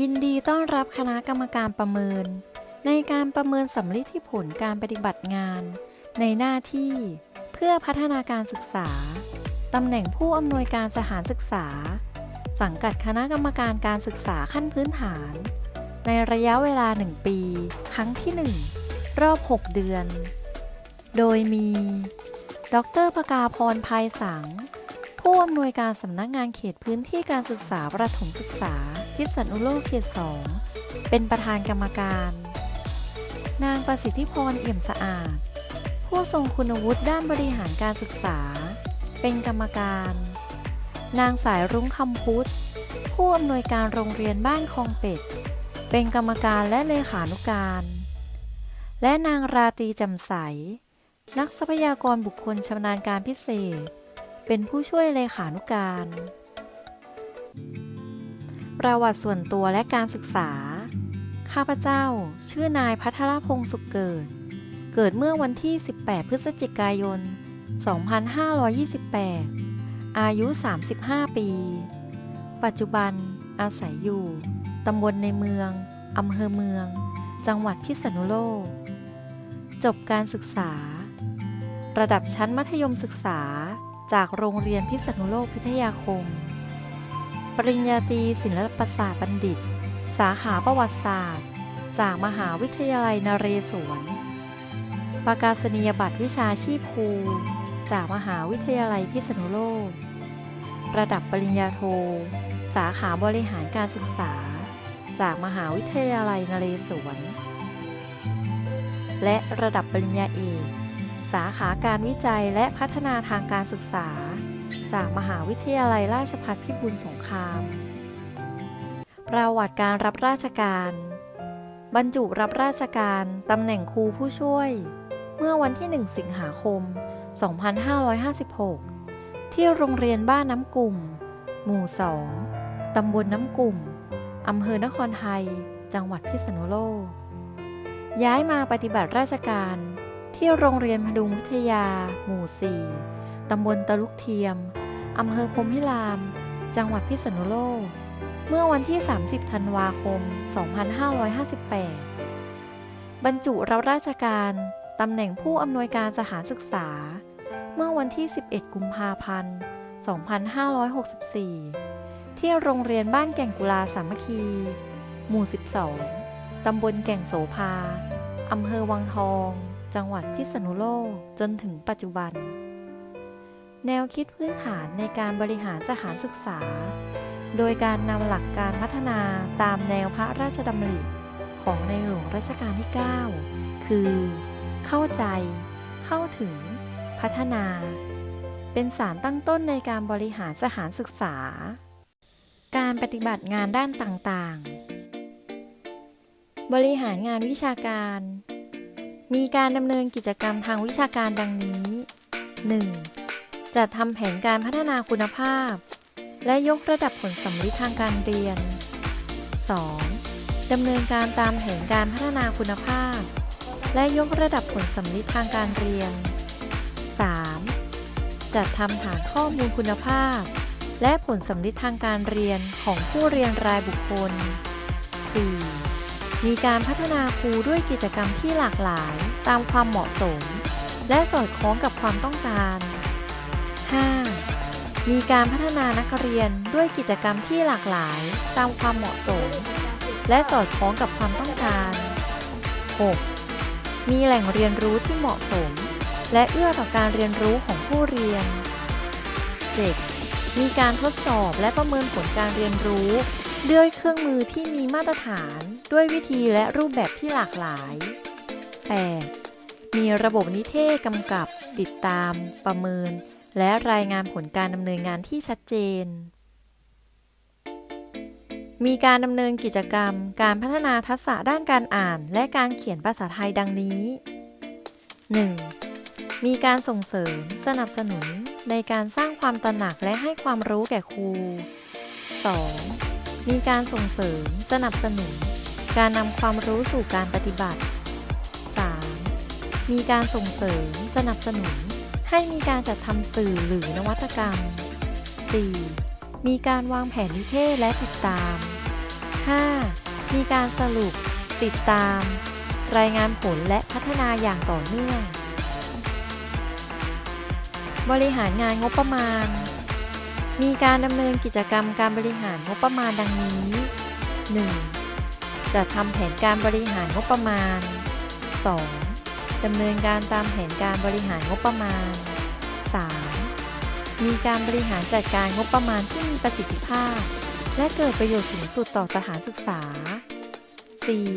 ยินดีต้อนรับคณะกรรมการประเมิน ในการประเมินสำลิดที่ผลการปฏิบัติงาน ในหน้าที่ เพื่อพัฒนาการศึกษาตำแหน่งผู้อำนวยการสถานศึกษา สังกัดคณะกรรมการการศึกษาขั้นพื้นฐาน ในระยะเวลา 1 ปี ครั้งที่ 1 รอบ 6 เดือน โดยมี ดรประกาพรภัยสัง ผู้อำนวยการสำนักงานเขตพื้นที่การศึกษาประถมศึกษา พิษณุโลกเขต2เป็นประธานกรรมการ นางประสิทธิพรเอี่ยมสะอาด ผู้ทรงคุณวุฒิด้านบริหารการศึกษา เป็นกรรมการ นางสายรุ้งคำพุทธ ผู้อำนวยการโรงเรียนบ้านคลองเป็ด เป็นกรรมการและเลขานุการ และนางราตรีจำใส นักทรัพยากรบุคคลชำนาญการพิเศษ เป็นผู้ช่วยเลขานุการ ประวัติส่วนตัวและการศึกษา ข้าพเจ้า ชื่อนายพัทรพงศ์สุขเกิด เกิดเมื่อวันที่ 18 พฤศจิกายน 2528 อายุ 35 ปี ปัจจุบัน อาศัยอยู่ ตำบลในเมือง อำเภอเมือง จังหวัดพิษณุโลก จบการศึกษา ระดับชั้นมัธยมศึกษา จากโรงเรียนพิษณุโลกพิทยาคม ปริญญาตรีศิลปศาสตร์บัณฑิต สาขาประวัติศาสตร์ จากมหาวิทยาลัยนเรศวร ประกาศนียบัตรวิชาชีพครู จากมหาวิทยาลัยพิษณุโลก ระดับปริญญาโท สาขาบริหารการศึกษา จากมหาวิทยาลัยนเรศวร และระดับปริญญาเอก สาขาการวิจัยและพัฒนาทางการศึกษา จากมหาวิทยาลัยราชภัฏพิบูลสงคราม ประวัติการรับราชการ บรรจุรับราชการตำแหน่งครูผู้ช่วย เมื่อวันที่ 1 สิงหาคม 2556 ที่โรงเรียนบ้านน้ำกลุ่ม หมู่ 2 ตำบลน้ำกลุ่ม อำเภอนครไทย จังหวัดพิษณุโลก ย้ายมาปฏิบัติราชการที่โรงเรียนพดุงวิทยา หมู่ 4 ตำบลตะลุกเทียม อำเภอพรมพิราม จังหวัดพิษณุโลก เมื่อวันที่ 30 ธันวาคม 2558 บรรจุรับราชการ ตำแหน่งผู้อำนวยการสถานศึกษา เมื่อวันที่ 11 กุมภาพันธ์ 2564 ที่โรงเรียนบ้านแก่งกุลาสามัคคี หมู่ 12 ตำบลแก่งโสภา อำเภอวังทอง จังหวัดพิษณุโลก จนถึงปัจจุบัน แนวคิดพื้นฐานในการบริหารสถานศึกษา โดยการนำหลักการพัฒนาตามแนวพระราชดำริของในหลวงรัชกาลที่ 9 คือ เข้าใจ เข้าถึง พัฒนา เป็นสารตั้งต้นในการบริหารสถานศึกษา การปฏิบัติงานด้านต่างๆ บริหารงานวิชาการ มีการดำเนินกิจกรรมทางวิชาการดังนี้ 1. จัดทำแผนการพัฒนาคุณภาพ และยกระดับผลสำลิดทางการเรียน 2. ดำเนินการตามแผนการพัฒนาคุณภาพ และยกระดับผลสำลิดทางการเรียน 3. จัดทำฐานข้อมูลคุณภาพ และผลสำลิดทางการเรียนของผู้เรียนรายบุคคล 4. มีการพัฒนาครูด้วยกิจกรรมที่หลากหลายตามความเหมาะสม และสอดคล้องกับความต้องการ 5. มีการพัฒนานักเรียนด้วยกิจกรรมที่หลากหลายตามความเหมาะสม และสอดคล้องกับความต้องการ 6. มีแหล่งเรียนรู้ที่เหมาะสม และเอื้อต่อการเรียนรู้ของผู้เรียน 7. มีการทดสอบและประเมินผลการเรียนรู้ด้วยเครื่องมือที่มีมาตรฐานด้วยวิธีและรูปแบบที่หลากหลาย 8. มีระบบนิเทศกำกับ ติดตาม ประเมิน และรายงานผลการดำเนินงานที่ชัดเจน มีการดำเนินกิจกรรม การพัฒนาทักษะด้านการอ่าน และการเขียนภาษาไทยดังนี้ 1. มีการส่งเสริม สนับสนุน ในการสร้างความตระหนักและให้ความรู้แก่ครู 2. มีการส่งเสริม สนับสนุน การนำความรู้สู่การปฏิบัติ 3. มีการส่งเสริม สนับสนุน ให้มีการจัดทำสื่อหรือนวัตกรรม 4. มีการวางแผนนิเทศและติดตาม 5. มีการสรุป ติดตาม รายงานผลและพัฒนาอย่างต่อเนื่อง บริหารงานงบประมาณ มีการดำเนินกิจกรรมการบริหารงบประมาณดังนี้ 1. จัดทำแผนการบริหารงบประมาณ 2. ดำเนินการตามแผนการบริหารงบประมาณ 3. มีการบริหารจัดการงบประมาณที่มีประสิทธิภาพ และเกิดประโยชน์สูงสุดต่อสถานศึกษา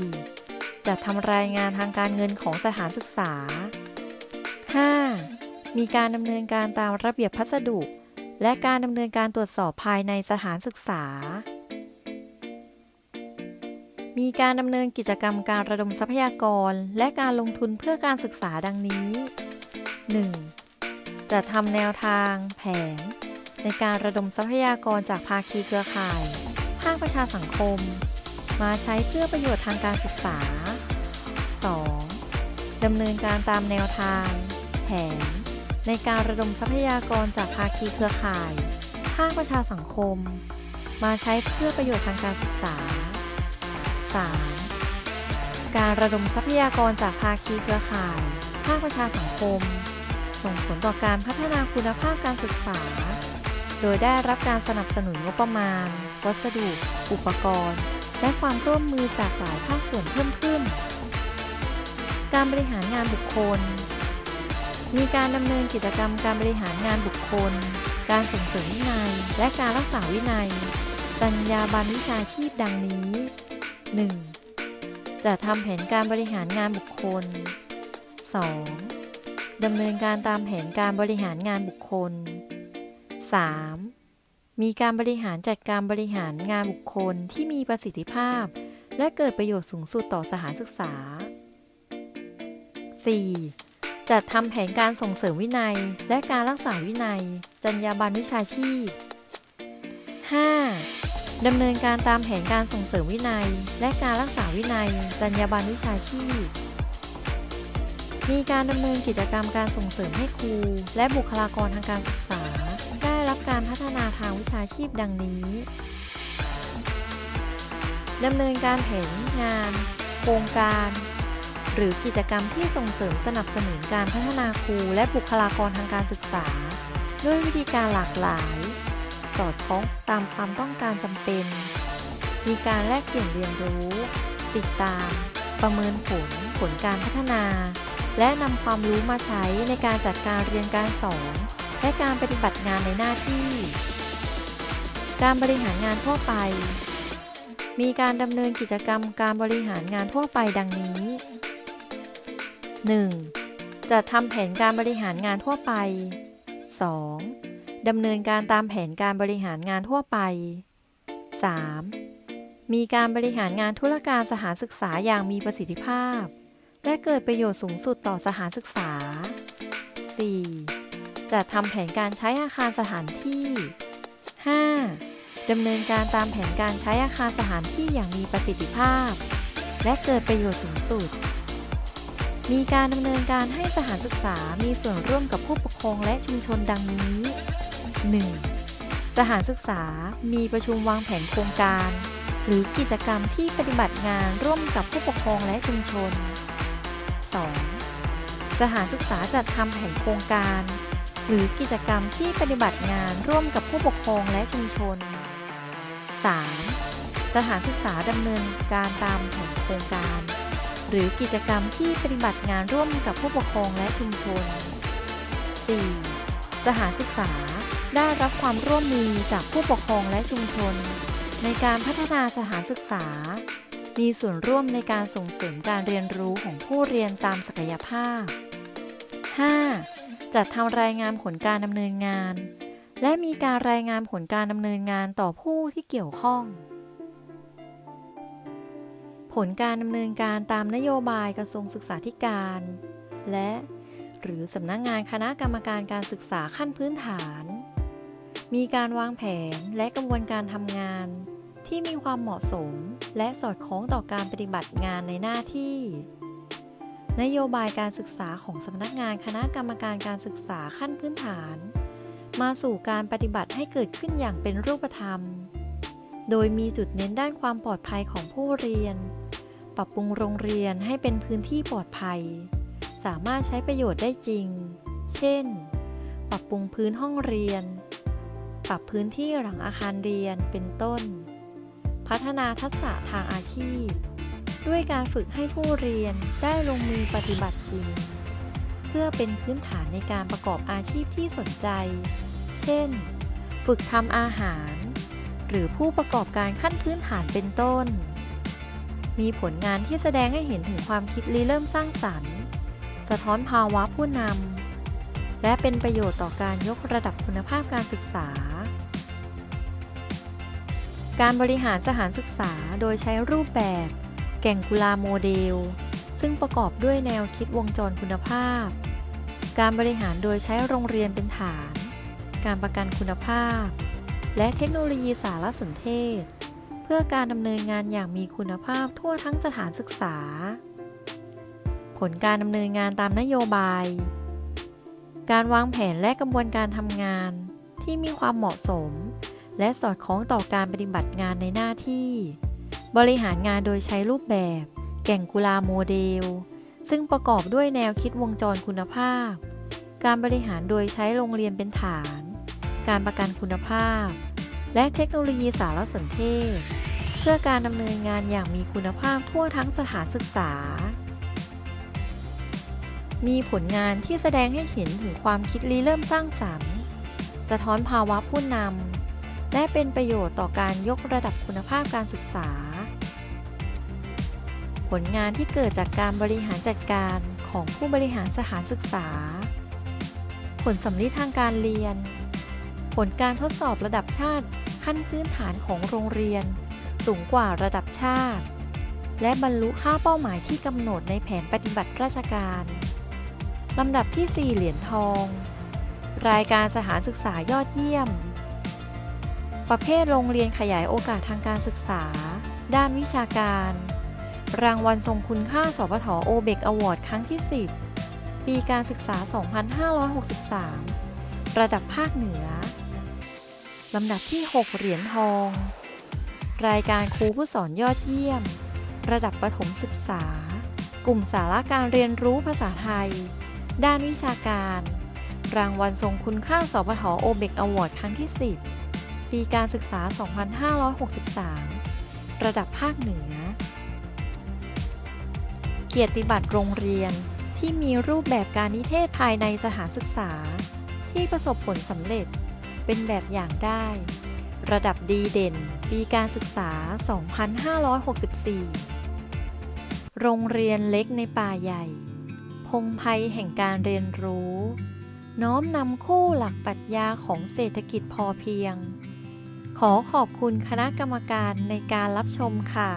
4. จัดทำรายงานทางการเงินของสถานศึกษา 5. มีการดำเนินการตามระเบียบพัสดุ และการดำเนินการตรวจสอบภายในสถานศึกษา มีการดำเนินกิจกรรมการระดมทรัพยากร และการลงทุนเพื่อการศึกษาดังนี้ 1. จัดทำแนวทาง แผน ในการระดมทรัพยากรจากภาคีเครือข่าย ภาคประชาสังคม มาใช้เพื่อประโยชน์ทางการศึกษา 2. ดำเนินการตามแนวทาง แผน ในการระดมทรัพยากรจากภาคีเครือข่าย ภาคประชาสังคม มาใช้เพื่อประโยชน์ทางการศึกษา 3. การระดมทรัพยากรจากภาคีเครือข่าย ภาคประชาสังคม ส่งผลต่อการพัฒนาคุณภาพการศึกษา โดยได้รับการสนับสนุนงบประมาณ วัสดุ อุปกรณ์ และความร่วมมือจากหลายภาคส่วนเพิ่มขึ้น การบริหารงานบุคคล มีการดำเนินกิจกรรมการบริหารงานบุคคล การส่งเสริมวินัย และการรักษาวินัย จรรยาบรรณวิชาชีพดังนี้ 1. จะทำแผนการบริหารงานบุคคล 2. ดำเนินการตามแผนการบริหารงานบุคคล 3. มีการบริหารจัดการบริหารงานบุคคลที่มีประสิทธิภาพ และเกิดประโยชน์สูงสุดต่อสถานศึกษา 4. จัดทำแผนการส่งเสริมวินัย และการรักษาวินัย จรรยาบรรณวิชาชีพ 5. ดำเนินการตามแผนการส่งเสริมวินัย และการรักษาวินัย จรรยาบรรณวิชาชีพ มีการดำเนินกิจกรรมการส่งเสริมให้ครู และบุคลากรทางการศึกษา ได้รับการพัฒนาทางวิชาชีพดังนี้ดำเนินการแผนงาน โครงการ หรือกิจกรรมที่ส่งเสริมสนับสนุนการพัฒนาครูและบุคลากรทางการศึกษา ด้วยวิธีการหลากหลาย สอดคล้องตามความต้องการจำเป็น มีการแลกเปลี่ยนเรียนรู้ ติดตาม ประเมินผล ผลการพัฒนา และนำความรู้มาใช้ในการจัดการเรียนการสอน และการปฏิบัติงานในหน้าที่ การบริหารงานทั่วไป มีการดำเนินกิจกรรมการบริหารงานทั่วไปดังนี้ 1. จัดทำแผนการบริหารงานทั่วไป 2. ดำเนินการตามแผนการบริหารงานทั่วไป 3. มีการบริหารงานธุรการสถานศึกษาอย่างมีประสิทธิภาพ และเกิดประโยชน์สูงสุดต่อสถานศึกษา 4. จัดทำแผนการใช้อาคารสถานที่ 5. ดำเนินการตามแผนการใช้อาคารสถานที่อย่างมีประสิทธิภาพ และเกิดประโยชน์สูงสุด มีการดำเนินการให้สถานศึกษามีส่วนร่วมกับผู้ปกครองและชุมชนดังนี้ 1. สถานศึกษามีประชุมวางแผนโครงการ หรือกิจกรรมที่ปฏิบัติงานร่วมกับผู้ปกครองและชุมชน 2. สถานศึกษาจัดทำแผนโครงการ หรือกิจกรรมที่ปฏิบัติงานร่วมกับผู้ปกครองและชุมชน 3. สถานศึกษาดำเนินการตามแผนโครงการ หรือกิจกรรมที่ปฏิบัติงานร่วมกับผู้ปกครองและชุมชน 4. สถานศึกษา ได้รับความร่วมมือจากผู้ปกครองและชุมชน ในการพัฒนาสถานศึกษา มีส่วนร่วมในการส่งเสริมการเรียนรู้ของผู้เรียนตามศักยภาพ 5. จัดทำรายงานผลการดำเนินงาน และมีการรายงานผลการดำเนินงานต่อผู้ที่เกี่ยวข้อง ผลการดำเนินการตามนโยบายกระทรวงศึกษาธิการ และหรือสำนักงงานคณะกรรมการการศึกษาขั้นพื้นฐาน มีการวางแผนและกระบวนการทำงาน ที่มีความเหมาะสม และสอดคล้องต่อการปฏิบัติงานในหน้าที่ นโยบายการศึกษาของสำนักงานคณะกรรมการการศึกษาขั้นพื้นฐาน มาสู่การปฏิบัติให้เกิดขึ้นอย่างเป็นรูปธรรม โดยมีจุดเน้นด้านความปลอดภัยของผู้เรียน ปรับปรุงโรงเรียนให้เป็นพื้นที่ปลอดภัย สามารถใช้ประโยชน์ได้จริง เช่น ปรับปรุงพื้นห้องเรียน ปรับพื้นที่หลังอาคารเรียนเป็นต้น พัฒนาทักษะทางอาชีพ ด้วยการฝึกให้ผู้เรียนได้ลงมือปฏิบัติจริง เพื่อเป็นพื้นฐานในการประกอบอาชีพที่สนใจ เช่น ฝึกทำอาหาร หรือผู้ประกอบการขั้นพื้นฐานเป็นต้น มีผลงานที่แสดงให้เห็นถึงความคิดริเริ่มสร้างสรรค์ สะท้อนภาวะผู้นำและเป็นประโยชน์ต่อการยกระดับคุณภาพการศึกษา การบริหารสถานศึกษาโดยใช้รูปแบบ แก่งกุลาโมเดล ซึ่งประกอบด้วยแนวคิดวงจรคุณภาพ การบริหารโดยใช้โรงเรียนเป็นฐาน การประกันคุณภาพ และเทคโนโลยีสารสนเทศ เพื่อการดำเนินงานอย่างมีคุณภาพทั่วทั้งสถานศึกษา ผลการดำเนินงานตามนโยบาย การวางแผนและกระบวนการทำงานที่มีความเหมาะสม และสอดคล้องต่อการปฏิบัติงานในหน้าที่ บริหารงานโดยใช้รูปแบบ แก่งกุลาโมเดล ซึ่งประกอบด้วยแนวคิดวงจรคุณภาพ การบริหารโดยใช้โรงเรียนเป็นฐาน การประกันคุณภาพ และเทคโนโลยีสารสนเทศ เพื่อการดำเนินงานอย่างมีคุณภาพทั่วทั้งสถานศึกษา มีผลงานที่แสดงให้เห็นถึงความคิดริเริ่มสร้างสรรค์ สะท้อนภาวะผู้นำ และเป็นประโยชน์ต่อการยกระดับคุณภาพการศึกษา ผลงานที่เกิดจากการบริหารจัดการของผู้บริหารสถานศึกษา ผลสำลิดทางการเรียน ผลการทดสอบระดับชาติขั้นพื้นฐานของโรงเรียน สูงกว่าระดับชาติ และบรรลุค่าเป้าหมายที่กำหนดในแผนปฏิบัติราชการลำดับที่ 4 เหรียญทอง รายการสถานศึกษายอดเยี่ยม ประเภทโรงเรียนขยายโอกาสทางการศึกษา ด้านวิชาการ รางวัลทรงคุณค่าสพทโอเบกอวอร์ดครั้งที่ 10 ปีการศึกษา 2563 ระดับภาคเหนือ ลำดับที่ 6 เหรียญทอง รายการครูผู้สอนยอดเยี่ยม ระดับประถมศึกษา กลุ่มสาระการเรียนรู้ภาษาไทย ด้านวิชาการ รางวัลทรงคุณค่าสพทโอเบกอวอร์ดครั้งที่ 10 ปีการศึกษา 2563 ระดับภาคเหนือ เกียรติบัตรโรงเรียนที่มีรูปแบบการนิเทศภายในสถานศึกษา ที่ประสบผลสำเร็จเป็นแบบอย่างได้ ระดับดีเด่น ปีการศึกษา 2564 โรงเรียนเล็กในป่าใหญ่ พงไพแห่งการเรียนรู้ น้อมนำคู่หลักปรัชญาของเศรษฐกิจพอเพียง ขอขอบคุณคณะกรรมการในการรับชมค่ะ